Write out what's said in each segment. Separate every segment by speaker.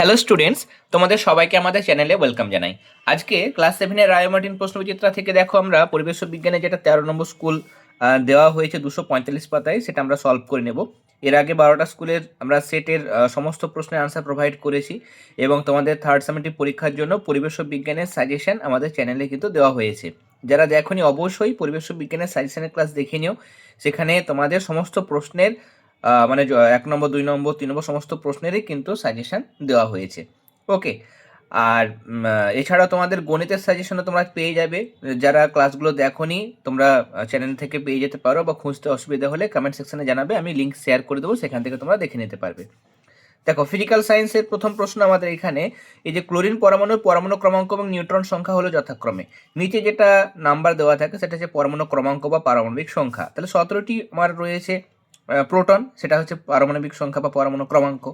Speaker 1: Hello students, তোমাদের সবাইকে আমাদের চ্যানেলে ওয়েলকাম জানাই। আজকে ক্লাস সেভেনের রায়মার্টিন প্রশ্নবিচিত্রা থেকে দেখো আমরা, পরিবেশ বিজ্ঞানে যেটা তেরো নম্বর স্কুল দেওয়া হয়েছে দুশো পঁয়তাল্লিশ পাতায়, সেটা আমরা সলভ করে নেব। এর আগে বারোটা স্কুলের আমরা সেটের সমস্ত প্রশ্নের আনসার প্রোভাইড করেছি এবং তোমাদের থার্ড সেমিস্টার পরীক্ষার জন্য পরিবেশ বিজ্ঞানের সাজেশন আমাদের চ্যানেলে কিন্তু দেওয়া হয়েছে। যারা দেখনি অবশ্যই পরিবেশ বিজ্ঞানের সাজেশনের ক্লাস দেখে নিও। সেখানে তোমাদের সমস্ত প্রশ্নের মানে এক নম্বর, দুই নম্বর, তিন নম্বর সমস্ত প্রশ্নেরই কিন্তু সাজেশন দেওয়া হয়েছে। ওকে আর এছাড়া তোমাদের গণিতের সাজেশনও তোমরা পেয়ে যাবে। যারা ক্লাসগুলো দেখোনি, তোমরা চ্যানেল থেকে পেয়ে যেতে পারো বা খুঁজতে অসুবিধা হলে কমেন্ট সেকশনে জানাবে। আমি লিঙ্ক শেয়ার করে দেবো, সেখান থেকে তোমরা দেখে নিতে পারবে। দেখো ফিজিক্যাল সায়েন্সের প্রথম প্রশ্ন আমাদের এখানে, এই যে ক্লোরিন পরমাণুর পরমাণু ক্রমাঙ্ক এবং নিউট্রন সংখ্যা হলো যথাক্রমে। নিচে যেটা নাম্বার দেওয়া থাকে, সেটা হচ্ছে পরমাণু ক্রমাঙ্ক বা পারমাণবিক সংখ্যা। তাহলে সতেরোটি আমার রয়েছে। প্রোটন, সেটা হচ্ছে পারমাণবিক সংখ্যা বা পরমাণু ক্রমাঙ্ক।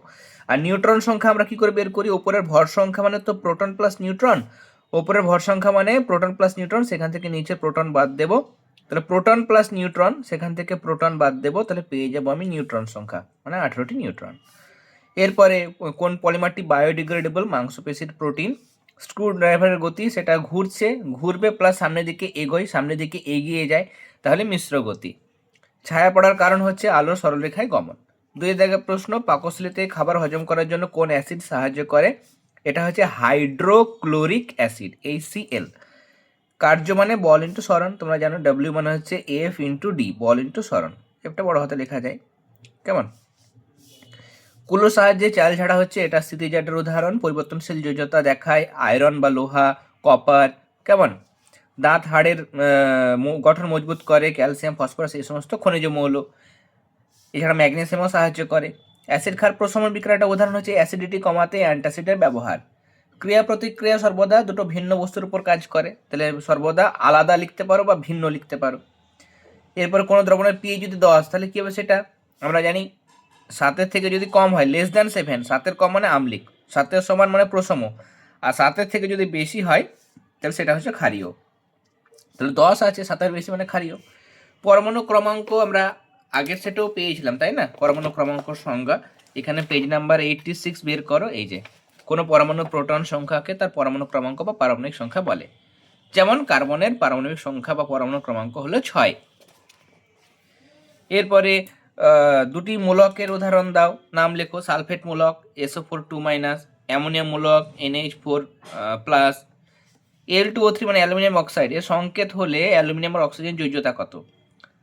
Speaker 1: আর নিউট্রন সংখ্যা আমরা কি করে বের করি? ওপরের ভর সংখ্যা মানে তো প্রোটন প্লাস নিউট্রন। ওপরের ভর সংখ্যা মানে প্রোটন প্লাস নিউট্রন, সেখান থেকে নিচে প্রোটন বাদ দেব। তাহলে প্রোটন প্লাস নিউট্রন, সেখান থেকে প্রোটন বাদ দেব। তাহলে পেয়ে যাব আমি নিউট্রন সংখ্যা মানে আঠেরোটি নিউট্রন। এরপরে কোন পলিমারটি বায়োডিগ্রেডেবল মাংসপেশির প্রোটিন স্ক্রু ড্রাইভারের গতি, সেটা ঘুরছে, ঘুরবে প্লাস সামনের দিকে এগোয়, সামনের দিকে এগিয়ে যায়। তাহলে মিশ্র গতি। ছায়া পড়ার কারণ হচ্ছে আলোর সরলরেখায় গমন। দুই জায়গায় প্রশ্ন পাকস্থলিতে খাবার হজম করার জন্য কোন অ্যাসিড সাহায্য করে? এটা হচ্ছে হাইড্রোক্লোরিক অ্যাসিড এই সিএল কার্য মানে বল ইন্টু সরণ, তোমরা জানো ডাব্লিউ মানে হচ্ছে এফ ইন্টু ডি বল ইন্টু সরণ। একটা বড় হাতে লেখা যায়। কেমন? কুলোর সাহায্যে চাল ঝাড়া হচ্ছে এটা স্থিতিজাটের উদাহরণ, পরিবর্তনশীল যোজ্যতা দেখায় আয়রন বা লোহা, কপার। কেমন? দাঁত, হাড়ের গঠন মজবুত করে, ক্যালসিয়াম, ফসফরাস এই সমস্ত খনিজ মৌল। এছাড়া ম্যাগনেসিয়ামও সাহায্য করে। অ্যাসিড ক্ষার প্রশমন একটা উদাহরণ হচ্ছে অ্যাসিডিটি কমাতে অ্যান্টাসিডের ব্যবহার। ক্রিয়া প্রতিক্রিয়া সর্বদা দুটো ভিন্ন বস্তুর উপর কাজ করে। তাহলে সর্বদা আলাদা লিখতে পারো বা ভিন্ন লিখতে পারো। এরপর কোনো দ্রবণের পিএইচ যদি দশ, তাহলে কী হবে সেটা? আমরা জানি সাতের থেকে যদি কম হয় লেস দ্যান সেভেন সাতের কম মানে আমলিক, সাতের সমান মানে প্রশম। আর সাতের থেকে যদি বেশি হয়, তাহলে সেটা হচ্ছে ক্ষারীয়। তাহলে দশ আছে, সাতের বেশি মানে ক্ষারীয়। পরমাণু ক্রমাঙ্ক আমরা আগের সেটেও পেয়েছিলাম, তাই না? পরমাণু ক্রমাঙ্ক সংজ্ঞা। এখানে পেজ নাম্বার এইটটি সিক্স বের করো, এই যে। কোনো পরমাণু প্রোটন সংখ্যাকে তার পরমাণু ক্রমাঙ্ক বা পারমাণবিক সংখ্যা বলে। যেমন কার্বনের পারমাণবিক সংখ্যা বা পরমাণু ক্রমাঙ্ক হলো ছয়। এরপরে দুটি মূলকের উদাহরণ দাও। নাম লেখো, সালফেট মূলক SO four two minus ammonium মূলক NH four plus L two O three মানে অ্যালুমিনিয়াম অক্সাইড, এর সংকেত হলে অ্যালুমিনিয়াম আর অক্সিজেন যোজ্যতা কত?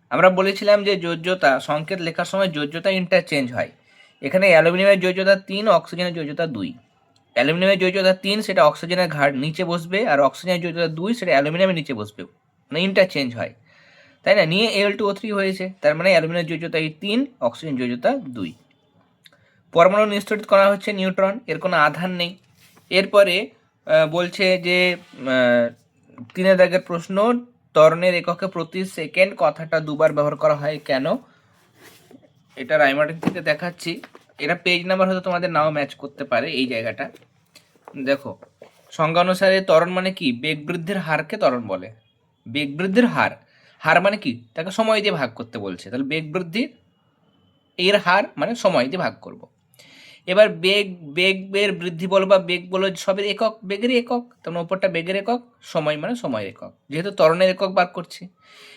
Speaker 1: আমরা বলেছিলাম যে যোজ্যতা, সংকেত লেখার সময় যোজ্যতা ইন্টারচেঞ্জ হয়। এখানে অ্যালুমিনিয়ামের যোজ্যতা তিন, অক্সিজেনের যোজ্যতা দুই। অ্যালুমিনিয়ামের যোজ্যতা তিন, সেটা অক্সিজেনের ঘাট নিচে বসবে, আর অক্সিজেনের যোজ্যতা দুই, সেটা অ্যালুমিনিয়ামের নিচে বসবে। মানে ইন্টারচেঞ্জ হয়। তাই না? নিয়ে এল টু ও থ্রি হয়েছে। তার মানে অ্যালুমিনিয়াম যোজ্যতা এই তিন অক্সিজেন যোজ্যতা দুই। পরমাণু নিঃসরিত করা হচ্ছে নিউট্রন, এর কোনো আধার নেই। এরপরে বলছে যে তিনের দাগের প্রশ্ন, ত্বরণের এককে প্রতি সেকেন্ড কথাটা দুবার ব্যবহার করা হয় কেন? এটা রাইমার্টিন থেকে দেখাচ্ছি। এটা পেজ নাম্বার হয়তো তোমাদের নাও ম্যাচ করতে পারে এই জায়গাটা। দেখো সংজ্ঞা অনুসারে ত্বরণ মানে কি? বেগ বৃদ্ধির হারকে ত্বরণ বলে। বেগ বৃদ্ধির হার। হার মানে কি? তাকে সময় দিয়ে ভাগ করতে বলছে। তাহলে বেগ বৃদ্ধির এর হার মানে সময় দিয়ে ভাগ করব। এবার বেগ, বেগের বৃদ্ধি বলো বা বেগ বলো, সবের একক বেগেরই একক তখন ওপরটা বেগের একক, সময় মানে সময়ের একক, যেহেতু ত্বরণের একক বার করছে।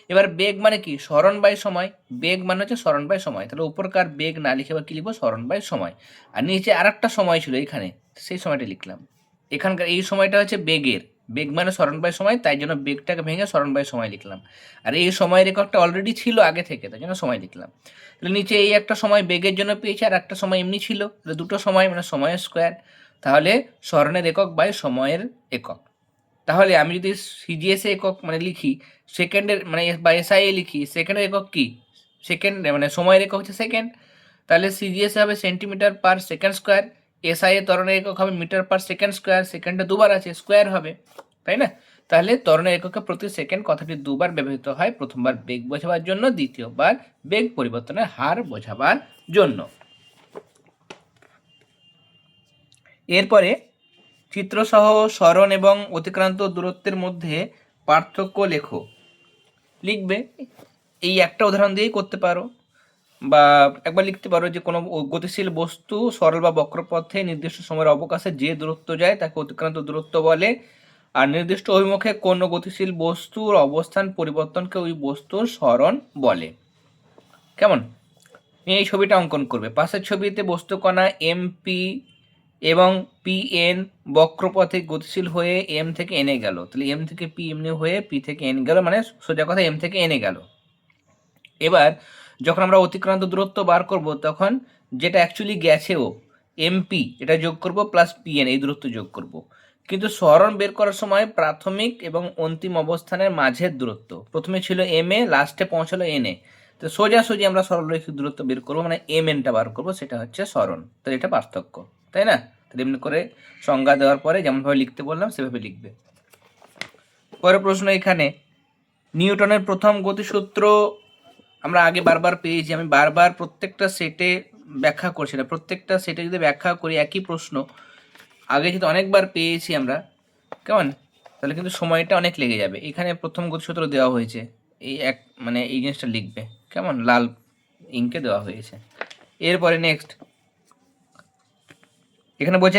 Speaker 1: এবার বেগ মানে কি? স্মরণ বাই সময়, বেগ মানে হচ্ছে স্মরণ বাই সময়, তাহলে উপরকার বেগ না লিখে বা কী লিখব? স্মরণ বাই সময়। আর নিচে আর একটা সময় ছিল এখানে, সেই সময়টা লিখলাম। এখানকার এই সময়টা হচ্ছে বেগের। বেগ মানে স্মরণ বাই সময়, তাই জন্য বেগটাকে ভেঙে স্মরণ বাই সময় লিখলাম। আর এই সময়ের এককটা অলরেডি ছিল আগে থেকে, তাই জন্য সময় লিখলাম। তাহলে নিচে এই একটা সময় বেগের জন্য পেয়েছি, আর একটা সময় এমনি ছিল। তাহলে দুটো সময় মানে সময়ের স্কোয়ার তাহলে স্মরণের একক বাই সময়ের একক। তাহলে আমি যদি সিজিএস একক মানে লিখি সেকেন্ডের মানে বা এসআই লিখি সেকেন্ডের একক কি? সেকেন্ড মানে সময়ের একক হচ্ছে সেকেন্ড তাহলে সিজিএস হবে centimetre per second square SI এর ত্বরণের একক হবে মিটার পার সেকেন্ড স্কোয়ার, সেকেন্ডে দুবার আছে, স্কোয়ার হবে, তাই না? তাহলে ত্বরণের এককে প্রতি সেকেন্ড কথাটি দুবার ব্যবহৃত হয়, প্রথমবার বেগ বোঝাবার জন্য, দ্বিতীয়বার বেগ পরিবর্তনের হার বোঝাবার জন্য। এরপরে চিত্রসহ, স্মরণ এবং অতিক্রান্ত দূরত্বের মধ্যে পার্থক্য লেখো। লিখবে, এই একটা উদাহরণ দিয়েই করতে পারো। বা একবার লিখতে পারো যে কোনো গতিশীল বস্তু সরল বা বক্রপথে নির্দিষ্ট সময়ের অবকাশে যে দূরত্ব যায় তাকে অতিক্রান্ত দূরত্ব বলে। আর নির্দিষ্ট অভিমুখে কোনো গতিশীল বস্তুর অবস্থান, পরিবর্তনকে ওই বস্তুর স্মরণ বলে। কেমন? এই ছবিটা অঙ্কন করবে। পাশের ছবিতে বস্তুকণা এমপি এবং পি এন বক্রপথে গতিশীল হয়ে এম থেকে এনে গেল। তাহলে এম থেকে পি এমনি হয়ে পি থেকে এন গেল মানে সোজা কথা এম থেকে এনে গেল। এবার যখন আমরা অতিক্রান্ত দূরত্ব বার করব, তখন যেটা অ্যাকচুয়ালি গেছেও এমপি এটা যোগ করব প্লাস পিএন এই দূরত্ব যোগ করব। কিন্তু স্মরণ বের করার সময় প্রাথমিক এবং অন্তিম অবস্থানের মাঝের দূরত্ব। প্রথমে ছিল এম এ লাস্টে পৌঁছালো এন এ তো সোজাসুজি আমরা সরলরৈখিক দূরত্ব বের করব মানে এম এনটা বার করব, সেটা হচ্ছে স্মরণ তো এটা পার্থক্য, তাই না? তাহলে এমনি করে সংজ্ঞা দেওয়ার পরে যেমনভাবে লিখতে বললাম, সেভাবে লিখবে। পরের প্রশ্ন এখানে, নিউটনের প্রথম গতিসূত্র আমরা আগে বারবার পেয়েছি, আমি বারবার প্রত্যেকটা সেটে ব্যাখ্যা করছি না। প্রত্যেকটা সেটে যদি ব্যাখ্যা করি, একই প্রশ্ন, আগে যদি অনেকবার পেয়েছি আমরা, কেমন? তাহলে কিন্তু সময়টা অনেক লেগে যাবে। এখানে প্রথম গতিসূত্র দেওয়া হয়েছে, এই এক মানে এই জিনিসটা লিখবে, কেমন? লাল ইঙ্কে দেওয়া হয়েছে। এরপরে নেক্সট এখানে বলছে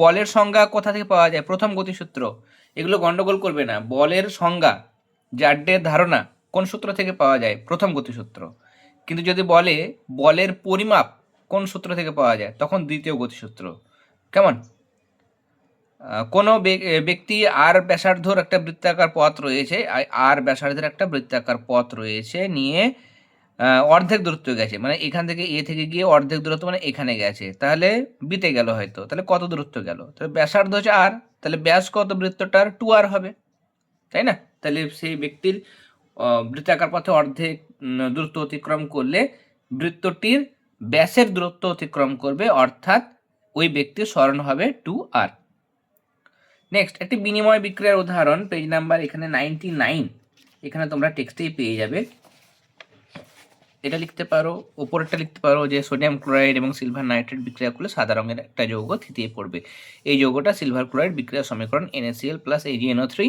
Speaker 1: বলের সংজ্ঞা কোথা থেকে পাওয়া যায়? প্রথম গতিসূত্র। এগুলো গন্ডগোল করবে না। বলের সংজ্ঞা জাড্ডের ধারণা কোন সূত্র থেকে পাওয়া যায়? প্রথম গতিসূত্র। কিন্তু যদি বলে বলের পরিমাপ কোন সূত্র থেকে পাওয়া যায়, তখন দ্বিতীয় গতিসূত্র। কেমন? কোনো ব্যক্তি আর ব্যাসার্ধর একটা বৃত্তাকার পথ রয়েছে, আর ব্যাসার্ধের একটা বৃত্তাকার পথ রয়েছে নিয়ে অর্ধেক দূরত্ব গেছে। মানে এখান থেকে এ থেকে গিয়ে অর্ধেক দূরত্ব মানে এখানে গেছে। তাহলে বিতে গেল হয়তো। তাহলে কত দূরত্ব গেল? তাহলে ব্যাসার্ধ হচ্ছে আর। তাহলে ব্যাস কত বৃত্তটার? টু আর হবে। তাই না? তাহলে সেই ব্যক্তির বৃত্তাকার পথে অর্ধেক দূরত্ব অতিক্রম করলে বৃত্তটির ব্যাসের দূরত্ব অতিক্রম করবে, অর্থাৎ ওই ব্যক্তির স্মরণ হবে টু আর। নেক্সট একটি বিনিময় বিক্রিয়ার উদাহরণ পেজ নাম্বার এখানে নাইনটি নাইন এখানে তোমরা টেক্সটেই পেয়ে যাবে। এটা লিখতে পারো, ওপরেরটা লিখতে পারো যে সোডিয়াম ক্লোরাইড এবং সিলভার নাইট্রেট বিক্রিয়া করলে সাদা রঙের একটা যৌগ থিতিয়ে পড়বে। এই যৌগটা সিলভার ক্লোরাইড বিক্রিয়া সমীকরণ এনএসিএল প্লাস এজিএনও থ্রি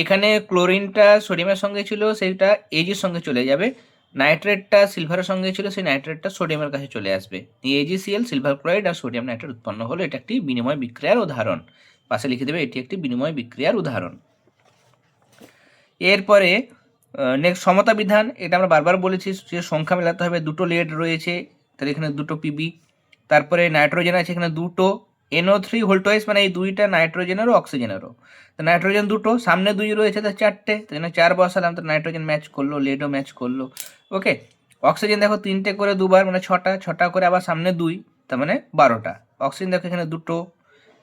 Speaker 1: এখানে ক্লোরিনটা সোডিয়ামের সঙ্গে ছিল সেইটা এজির সঙ্গে চলে যাবে। নাইট্রেটটা সিলভারের সঙ্গে ছিল, সেই নাইট্রেটটা সোডিয়ামের কাছে চলে আসবে। এজিসিএল সিলভার ক্লোরাইড আর সোডিয়াম নাইট্রেট উৎপন্ন হলো, এটা একটি বিনিময় বিক্রিয়ার উদাহরণ। পাশে লিখে দেবে, এটি একটি বিনিময় বিক্রিয়ার উদাহরণ। এরপরে নেক্সট সমতা বিধান, এটা আমরা বারবার বলেছি, যে সংখ্যা মেলাতে হবে, দুটো লেড রয়েছে, তাহলে এখানে দুটো পিবি তারপরে নাইট্রোজেন আছে, এখানে দুটো। এনও থ্রি ভোল্টোয়েস মানে এই দুইটা নাইট্রোজেনেরও অক্সিজেনেরও তো নাইট্রোজেন দুটো, সামনে দুই রয়েছে তো চারটে, তো এখানে চার বসালাম, তো নাইট্রোজেন ম্যাচ করল লেডও ম্যাচ করল। ওকে অক্সিজেন দেখো তিনটে করে দুবার মানে ছটা ছটা করে আবার সামনে দুই, তার মানে বারোটা। অক্সিজেন দেখো এখানে দুটো,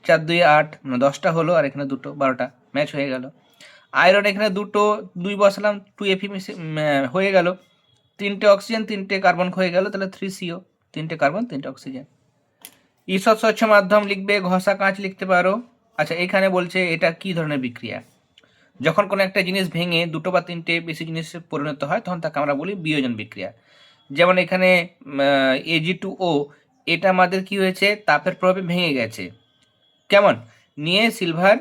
Speaker 1: চার, দুই, আট মানে দশটা হলো, আর এখানে দুটো, বারোটা ম্যাচ হয়ে গেল। আয়রন এখানে দুটো, দুই বসালাম টু এফি হয়ে গেল। তিনটে অক্সিজেন তিনটে কার্বন হয়ে গেল, তাহলে থ্রি সিও তিনটে কার্বন তিনটে অক্সিজেন ঈষৎ স্বচ্ছ মাধ্যম লিখবে, ঘষা কাঁচ লিখতে পারো। আচ্ছা এখানে বলছে এটা কি ধরনের বিক্রিয়া? যখন কোনো একটা জিনিস ভেঙে দুটো বা তিনটে বেশি জিনিসে পরিণত হয়, তখন তাকে আমরা বলি বিয়োজন বিক্রিয়া। যেমন এখানে এজি টু ও এটা আমাদের কি হয়েছে? তাপের প্রভাবে ভেঙে গেছে। কেমন? নিয়ে সিলভার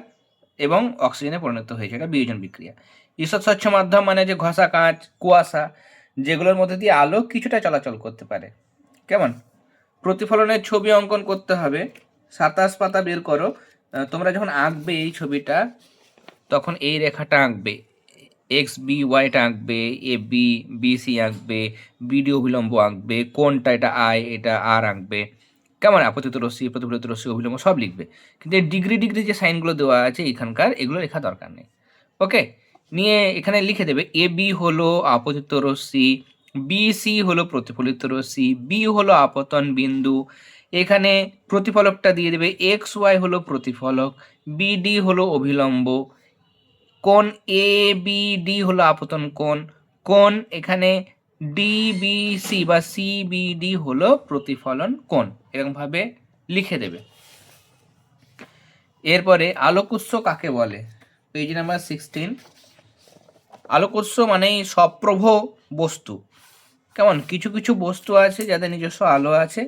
Speaker 1: এবং অক্সিজেনে পরিণত হয়েছে। এটা বিয়োজন বিক্রিয়া। ঈষৎ স্বচ্ছ মাধ্যম মানে যে ঘষা কাঁচ, কুয়াশা, যেগুলোর মধ্যে দিয়ে আলো কিছুটা চলাচল করতে পারে। কেমন? প্রতিফলনের ছবি অঙ্কন করতে হবে। সাতাশ পাতা বের করো। তোমরা যখন আঁকবে এই ছবিটা, তখন এই রেখাটা আঁকবে। এক্স বি ওয়াইটা আঁকবে এ বি বি সি আঁকবে বিডি অভিলম্ব আঁকবে, কোনটা এটা আই এটা আর আঁকবে। কেমন? আপতিত রশ্মি, প্রতিফলিত রশ্মি, অভিলম্ব সব লিখবে। কিন্তু এই ডিগ্রি ডিগ্রি যে সাইনগুলো দেওয়া আছে এখানকার, এগুলো লেখা দরকার নেই। ওকে নিয়ে এখানে লিখে দেবে এ বি হলো আপতিত রশ্মি বি সি হলো প্রতিফলিত রশ্মি বি হলো আপতন বিন্দু। এখানে প্রতিফলকটা দিয়ে দেবে এক্স ওয়াই হলো প্রতিফলক বিডি হলো অভিলম্ব। কোণ এ বি ডি হলো আপতন কোণ। কোণ এখানে ডিবিসি বা সিবিডি হলো প্রতিফলন কোণ। এরকমভাবে লিখে দেবে। এরপরে আলোকোৎস কাকে বলে? পেজ নাম্বার সিক্সটিন আলোকোৎস মানেই সপ্রভ বস্তু। কেমন? কিছু কিছু বস্তু আছে যাদের নিজস্ব আলো আছে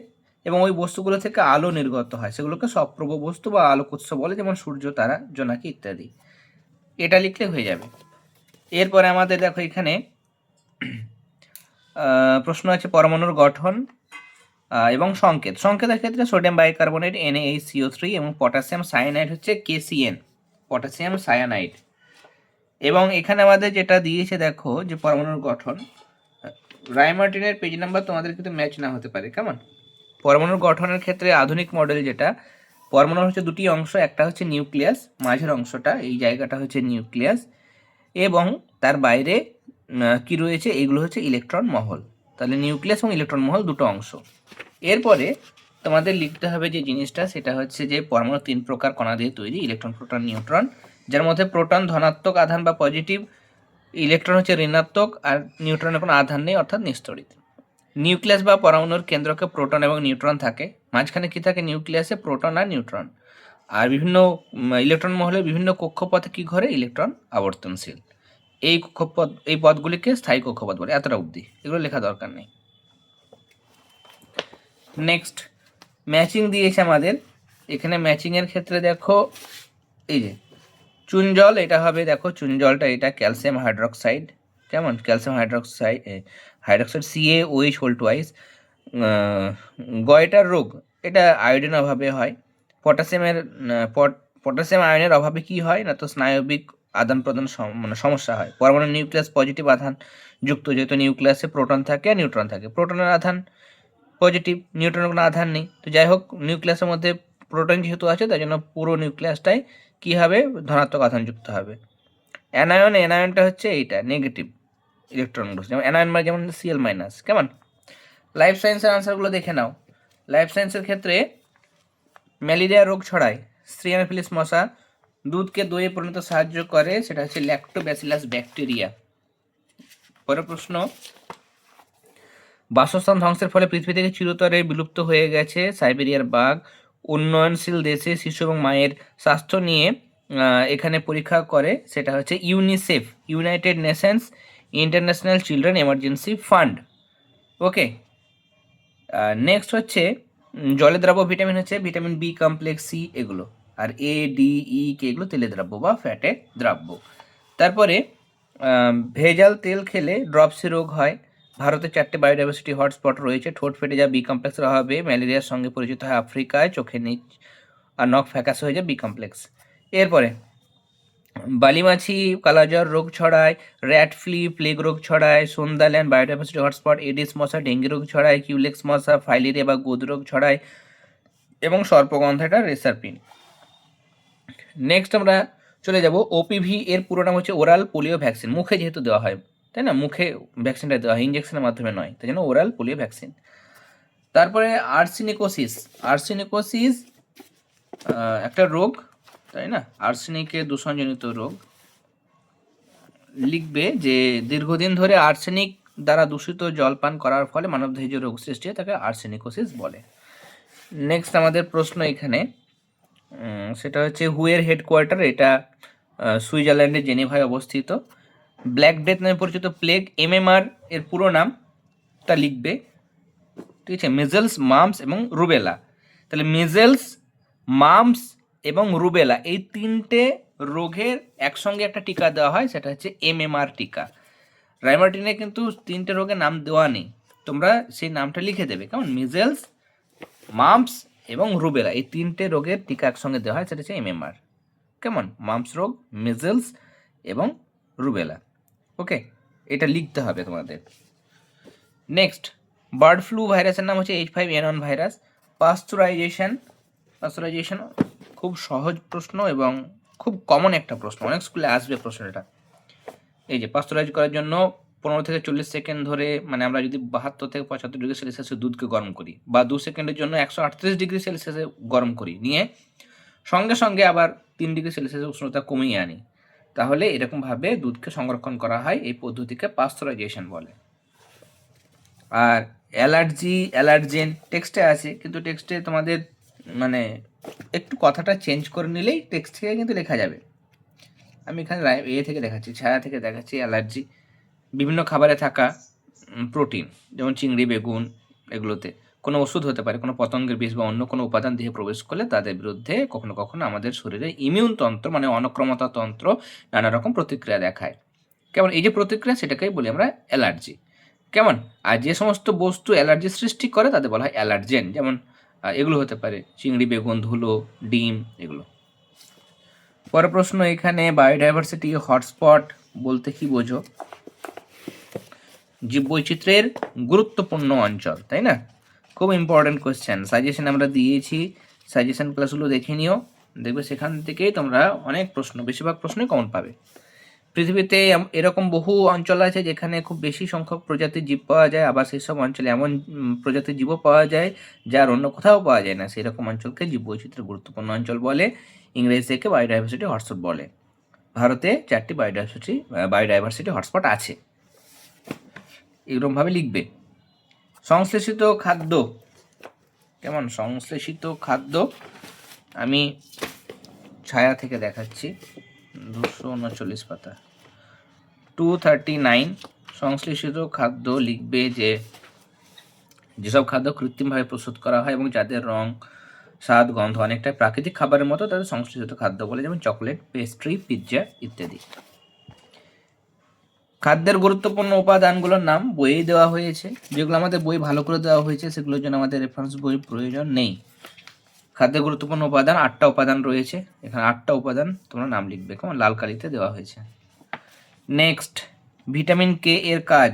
Speaker 1: এবং ওই বস্তুগুলো থেকে আলো নির্গত হয়। সেগুলোকে সপ্রভ বস্তু বা আলোকোৎস বলে, যেমন সূর্য, তারা, জোনাকি ইত্যাদি। এটা লিখলে হয়ে যাবে। এরপরে আমাদের দেখো এখানে প্রশ্ন আছে পরমাণুর গঠন এবং সংকেত। সংকেতের ক্ষেত্রে সোডিয়াম বাইকার্বনেট NaCO3 থ্রি এবং পটাশিয়াম সায়ানাইড হচ্ছে কেসিএন পটাশিয়াম সায়ানাইড। এবং এখানে আমাদের যেটা দিয়েছে দেখো যে পরমাণুর গঠন রায়মার্টিনের পেজ নাম্বার তোমাদের কিন্তু ম্যাচ না হতে পারে, কেমন? পরমাণুর গঠনের ক্ষেত্রে আধুনিক মডেল যেটা, পরমাণুর হচ্ছে দুটি অংশ, একটা হচ্ছে নিউক্লিয়াস মাঝের অংশটা, এই জায়গাটা হচ্ছে নিউক্লিয়াস এবং তার বাইরে কি রয়েছে? এগুলো হচ্ছে ইলেকট্রন মহল। তাহলে নিউক্লিয়াস এবং ইলেকট্রন মহল দুটো অংশ। এরপরে তোমাদের লিখতে হবে যে জিনিসটা, সেটা হচ্ছে যে পরমাণু তিন প্রকার কণা দিয়ে তৈরি ইলেকট্রন প্রোটন নিউট্রন যার মধ্যে প্রোটন ধনাত্মক, আধান বা পজিটিভ ইলেকট্রন হচ্ছে ঋণাত্মক আর নিউট্রনের কোনো আধান নেই, অর্থাৎ নিস্তড়িত। নিউক্লিয়াস বা পরমাণুর কেন্দ্রকে প্রোটন এবং নিউট্রন থাকে। মাঝখানে কি থাকে? নিউক্লিয়াসে প্রোটন আর নিউট্রন। আর বিভিন্ন ইলেকট্রন মহলে বিভিন্ন কক্ষপথে কি ঘরে? ইলেকট্রন আবর্তনশীল। এই কক্ষপথ, এই পদগুলিকে স্থায়ী কক্ষপথ বলে। এতটা অবধি। এগুলো লেখা দরকার নেই। নেক্সট ম্যাচিং দিয়েছে আমাদের। এখানে ম্যাচিংয়ের ক্ষেত্রে দেখো, এই যে চুন জল, এটা হবে, দেখো, চুন জলটা, এটা ক্যালসিয়াম হাইড্রক্সাইড। কেমন? Calcium hydroxide hydroxide CA OH whole twice goitre রোগ, এটা আয়োডিন অভাবে হয়। পটাশিয়ামের পট- পটাশিয়াম আয়নের অভাবে কি হয়? না তো স্নায়বিক আদান প্রদান মানে সমস্যা হয়। পরমাণু নিউক্লিয়াস পজিটিভ আধান যুক্ত, যেহেতু নিউক্লিয়াসে প্রোটন থাকে আর নিউট্রন থাকে। প্রোটনের আধান পজিটিভ, নিউট্রনের কোনো আধান নেই। তো যাই হোক, নিউক্লিয়াসের মধ্যে প্রোটন যেহেতু আছে, তাই জন্য পুরো নিউক্লিয়াসটাই কী হবে? ধনাত্মক আধান যুক্ত হবে। অ্যানায়ন অ্যানায়নটা হচ্ছে এইটা নেগেটিভ ইলেকট্রনগুলো যেমন অ্যানায়ন মানে যেমন সিএল মাইনাস কেমন? লাইফ সায়েন্সের আনসারগুলো দেখে নাও। লাইফ সায়েন্সের ক্ষেত্রে ম্যালেরিয়া রোগ ছড়ায়। স্ট্রিয়ানোফিলিস মশা দুধকে দইয়ে পরিণত সাহায্য করে, সেটা হচ্ছে ল্যাক্টোব্যাসিলাস ব্যাকটেরিয়া পরের প্রশ্ন, বাসস্থান ধ্বংসের ফলে পৃথিবী থেকে চিরতরে বিলুপ্ত হয়ে গেছে সাইবেরিয়ার বাঘ। উন্নয়নশীল দেশে শিশু এবং মায়ের স্বাস্থ্য নিয়ে এখানে পরীক্ষা করে, সেটা হচ্ছে UNICEF United Nations International Children Emergency Fund okay next হচ্ছে জলে দ্রাব্য ভিটামিন হচ্ছে ভিটামিন বি কমপ্লেক্স সি এগুলো। আর এ ডি ই কে এগুলো তেলে দ্রাব্য বা ফ্যাটে দ্রাব্য। তারপরে ভেজাল তেল খেলে ড্রপসি রোগ হয়। ভারতে চারটে বায়োডাইভার্সিটি হটস্পট রয়েছে। ঠোঁট ফেটে যা বি কমপ্লেক্সের অভাবে ম্যালেরিয়ার সঙ্গে পরিচিত হয় আফ্রিকায়। চোখে নিচ, আর নখ ফ্যাকাসে হয়ে যায় বি কমপ্লেক্স এরপরে, বালিমাছি কালাজ্বর রোগ ছড়ায়, র্যাট ফ্লি প্লেগ রোগ ছড়ায় সুন্দাল্যান্ড বায়োডাইভার্সিটি হটস্পট এডিস মশা, ডেঙ্গি রোগ ছড়ায়, কিউলেক্স মশা, ফাইলেরিয়া বা গোদ রোগ ছড়ায় এবং সর্পগন্ধাটা রেসারপিন। নেক্সট আমরা চলে যাব ওপিভি এর পুরো নাম হচ্ছে ওরাল পোলিও ভ্যাকসিন। মুখে যেহেতু দেওয়া হয়। তাই না? মুখে ভ্যাকসিনটা দেওয়া হয় ইঞ্জেকশনের মাধ্যমে নয়, তাই জন্য ওরাল পোলিও ভ্যাকসিন তারপরে আর্সিনিকোসিস আর্সিনিকোসিস একটা রোগ, তাই না? আর্সেনিকে দূষণজনিত রোগ। লিখবে যে দীর্ঘদিন ধরে আর্সেনিক দ্বারা দূষিত জল পান করার ফলে মানবদেহে যে রোগ সৃষ্টি হয়, তাকে আর্সেনিকোসিস বলে। নেক্সট আমাদের প্রশ্ন এখানে সেটা হচ্ছে হুয়ের হেডকোয়ার্টার এটা সুইজারল্যান্ডের জেনেভায় অবস্থিত। ব্ল্যাক ডেথ নামে পরিচিত প্লেগ এমএমআর এর পুরো নাম তা লিখবে। ঠিক আছে? মিজেলস মামস এবং রুবেলা তাহলে মিজেলস মামস এবং রুবেলা এই তিনটে রোগের একসঙ্গে একটা টিকা দেওয়া হয়, সেটা হচ্ছে এমএমআর টিকা। রাইমার্টিনে কিন্তু তিনটে রোগের নাম দেওয়া নেই। তোমরা সেই নামটা লিখে দেবে। কেমন? মিজেলস মাম্পস এবং রুবেলা এই তিনটে রোগের টিকা একসঙ্গে দেওয়া হয়, সেটা হচ্ছে এমএমআর কেমন? মাম্পস রোগ মিজেলস এবং রুবেলা ওকে এটা লিখতে হবে তোমাদের। নেক্সট বার্ড ফ্লু ভাইরাসের নাম হচ্ছে H five N one virus pasteurization pasteurization খুব সহজ প্রশ্ন এবং খুব কমন একটা প্রশ্ন। অনেক স্কুলে আসবে প্রশ্নটা এই যে পাস্তুরাইজ করার জন্য পনেরো থেকে চল্লিশ সেকেন্ড ধরে মানে আমরা যদি বাহাত্তর থেকে পঁচাত্তর ডিগ্রি সেলসিয়াসে দুধকে গরম করি বা দু সেকেন্ডের জন্য একশো আটত্রিশ ডিগ্রি সেলসিয়াসে গরম করি, নিয়ে সঙ্গে সঙ্গে আবার তিন ডিগ্রি সেলসিয়াসের উষ্ণতা কমিয়ে আনি। তাহলে এরকমভাবে দুধকে সংরক্ষণ করা হয়, এই পদ্ধতিকে পাস্তুরাইজেশন বলে। আর অ্যালার্জি, অ্যালার্জেন টেক্সটে আছে, কিন্তু টেক্সটে তোমাদের মানে একটু কথাটা চেঞ্জ করে নিলেই টেক্সট থেকে কিন্তু লেখা যাবে। আমি এখানে এ থেকে দেখাচ্ছি, ছায়া থেকে দেখাচ্ছি, অ্যালার্জি। বিভিন্ন খাবারে থাকা প্রোটিন যেমন চিংড়ি, বেগুন, এগুলোতে। কোনো ওষুধ হতে পারে, কোনো পতঙ্গের বিষ বা অন্য কোনো উপাদান দেহে প্রবেশ করলে তাদের বিরুদ্ধে কখনো কখনো আমাদের শরীরে ইমিউন তন্ত্র মানে অনক্রমতা তন্ত্র নানা রকম প্রতিক্রিয়া দেখায়। কেমন? এই যে প্রতিক্রিয়া সেটাকেই বলি আমরা অ্যালার্জি। কেমন? আর যে সমস্ত বস্তু অ্যালার্জি সৃষ্টি করে তাদের বলা হয় অ্যালার্জেন, যেমন এগুলো হতে পারে চিংড়ি, বেগুন, ধুলো, ডিম, এগুলো। পরের প্রশ্ন এখানে বায়োডাইভার্সিটি হটস্পট বলতে কি বোঝো? জীববৈচিত্র্যের গুরুত্বপূর্ণ অঞ্চল, তাই না? খুব ইম্পর্টেন্ট কোয়েশ্চেন সাজেশন আমরা দিয়েছি। সাজেশন ক্লাসগুলো দেখে নিও। দেখবে সেখান থেকেই তোমরা অনেক প্রশ্ন, বেশিরভাগ প্রশ্নই কমন পাবে। পৃথিবীতে এরকম বহু অঞ্চল আছে যেখানে খুব বেশি সংখ্যক প্রজাতির জীব পাওয়া যায়। আবার সেই সব অঞ্চলে এমন প্রজাতির জীবও পাওয়া যায় যার অন্য কোথাও পাওয়া যায় না। সেই রকম অঞ্চলকে জীববৈচিত্র্যের গুরুত্বপূর্ণ অঞ্চল বলে ইংরেজি থেকে বায়োডাইভার্সিটি হটস্পট বলে। ভারতে চারটি বায়োডাইভার্সিটি বায়োডাইভার্সিটি হটস্পট আছে। এরকমভাবে লিখবে। সংশ্লেষিত খাদ্য। কেমন? সংশ্লেষিত খাদ্য। আমি ছায়া থেকে দেখাচ্ছি। দুশো উনচল্লিশ পাতা। টু থার্টি নাইন সংশ্লেষিত খাদ্য লিখবে যে, যেসব খাদ্য কৃত্রিমভাবে প্রস্তুত করা হয় এবং যাদের রং, স্বাদ, গন্ধ অনেকটাই প্রাকৃতিক খাবারের মতো, তাদের সংশ্লেষিত খাদ্য বলে যেমন চকলেট পেস্ট্রি পিৎজা ইত্যাদি। খাদ্যের গুরুত্বপূর্ণ উপাদানগুলোর নাম বইয়ে দেওয়া হয়েছে। যেগুলো আমাদের বই ভালো করে দেওয়া হয়েছে, সেগুলোর জন্য আমাদের রেফারেন্স বই প্রয়োজন নেই। খাদ্যের গুরুত্বপূর্ণ উপাদান, আটটা উপাদান রয়েছে। এখানে আটটা উপাদান তোমরা নাম লিখবে, কেমন? লাল কালিতে দেওয়া হয়েছে। নেক্সট ভিটামিন কে এর কাজ।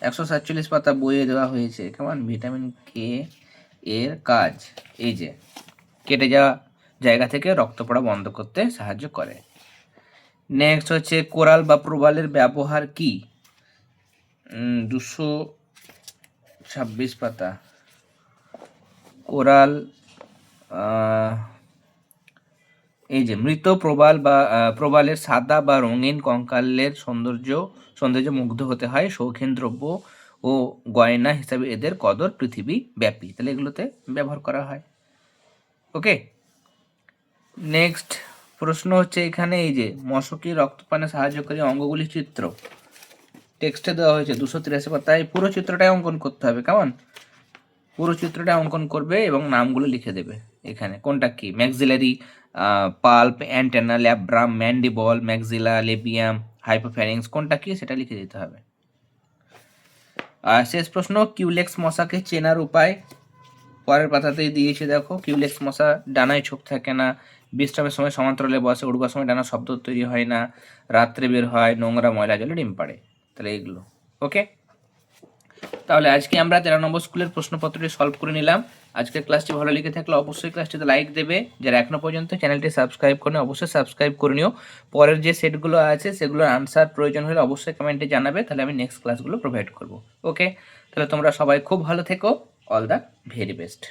Speaker 1: একশো সাতচল্লিশ পাতা বইয়ে দেওয়া হয়েছে, কেমন? ভিটামিন কে এর কাজ। এই যে, কেটে যাওয়া জায়গা থেকে রক্ত পড়া বন্ধ করতে সাহায্য করে। নেক্সট হচ্ছে কোরাল বা প্রবালের ব্যবহার কি? দুশো ছাব্বিশ পাতা। কোরাল এই যে মৃত প্রবাল বা প্রবালের সাদা বা রঙিন কঙ্কালের সৌন্দর্য সৌন্দর্য মুগ্ধ হতে হয় শৌখিন দ্রব্য ও গয়না হিসাবে এদের কদর পৃথিবী ব্যাপী। তাহলে এগুলোতে ব্যবহার করা হয়। ওকে নেক্সট প্রশ্ন হচ্ছে এখানে এই যে, মশকি রক্তপানে সাহায্যকারী অঙ্গগুলি চিত্র। টেক্সটে দেওয়া হয়েছে দুশো তিরাশি পাতায় পুরো চিত্রটাই অঙ্কন করতে হবে, কেমন? পুরো চিত্রটা অঙ্কন করবে এবং নামগুলো লিখে দেবে এখানে। কোনটা কি? Maxillary palp antenna labrum mandible maxilla labium hypopharynx কোনটা কি সেটা লিখে দিতে হবে। আর শেষ প্রশ্ন কিউলেক্স মশাকে চেনার উপায়। পরের পাতাতেই দিয়েছে, দেখো কিউলেক্স মশা ডানায় ছোপ থাকে না বিশ্রামের সময় সমান্তরালে বসে উড়বার সময় ডানা শব্দ তৈরি হয় না। রাত্রে বের হয় নোংরা ময়লা জলে ডিম পাড়ে। তাহলে এইগুলো ওকে? তাহলে আজকে আমরা তেরো নম্বর স্কুলের প্রশ্নপত্রটি সলভ করে নিলাম। আজকের ক্লাসটি ভালো লেগে থাকলে অবশ্যই ক্লাসটিতে লাইক দেবে। যারা এখনও পর্যন্ত চ্যানেলটি সাবস্ক্রাইব করেনি, অবশ্যই সাবস্ক্রাইব করে নিও। পরের যে সেটগুলো আছে, সেগুলোর আনসার প্রয়োজন হলে অবশ্যই কমেন্টে জানাবে। তাহলে আমি নেক্সট ক্লাসগুলো প্রোভাইড করব, ওকে? তাহলে তোমরা সবাই খুব ভালো থেকো। All the very best